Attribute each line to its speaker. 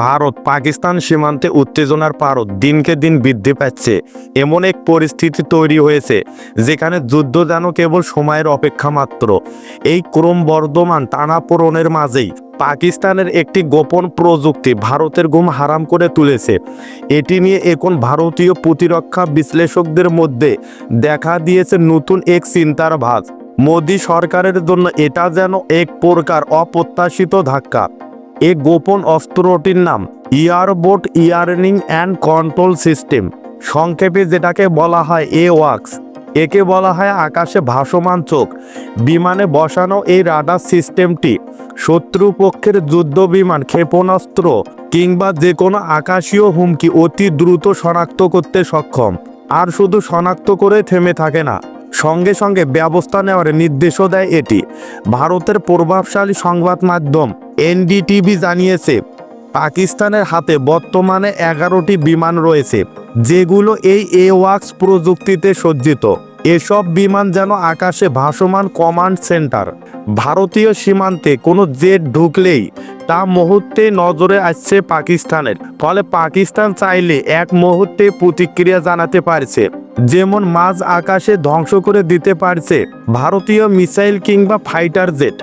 Speaker 1: ভারত পাকিস্তান সীমান্তে উত্তেজনার পারদ দিনকে দিন বৃদ্ধি পাচ্ছে। এমন এক পরিস্থিতি তৈরি হয়েছে, যেখানে যুদ্ধ যেন কেবল সময়ের অপেক্ষা মাত্র। এই ক্রমবর্ধমান টানাপোড়নের মাঝেই পাকিস্তানের একটি গোপন প্রযুক্তি ভারতের ঘুম হারাম করে তুলেছে। এটি নিয়ে এখন ভারতীয় প্রতিরক্ষা বিশ্লেষকদের মধ্যে দেখা দিয়েছে নতুন এক চিন্তার ভাঁজ। মোদী সরকারের জন্য এটা যেন এক প্রকার অপ্রত্যাশিত ধাক্কা। এই গোপন অস্ত্রটির নাম airborne warning and control system. সংক্ষেপে যেটাকে বলা হয় এ ওয়াক্স, একে বলা হয় আকাশে ভাসমান চোখ। বিমানে বসানো এই রাডার সিস্টেমটি শত্রুপক্ষের যুদ্ধ বিমান, ক্ষেপণাস্ত্র কিংবা যে কোনো আকাশীয় হুমকি অতি দ্রুত শনাক্ত করতে সক্ষম। আর শুধু শনাক্ত করে থেমে থাকে না। সঙ্গে সঙ্গে ব্যবস্থা নেওয়ার নির্দেশও দেয় এটি। ভারতের প্রভাবশালী সংবাদ মাধ্যম এনডিটিভি জানিয়েছে, পাকিস্তানের হাতে বর্তমানে এগারোটি বিমান রয়েছে, যেগুলো এই এ ওয়াক্স প্রযুক্তিতে সজ্জিত। এসব বিমান যেন আকাশে ভাসমান কমান্ড সেন্টার। ভারতীয় সীমান্তে কোনো জেট ঢুকলেই তা মুহূর্তে নজরে আসছে পাকিস্তানের। ফলে পাকিস্তান চাইলে এক মুহূর্তে প্রতিক্রিয়া জানাতে পারছে। যেমন মাঝ আকাশে ধ্বংস করে দিতে পারছে ভারতীয় মিসাইল কিংবা ফাইটার জেট।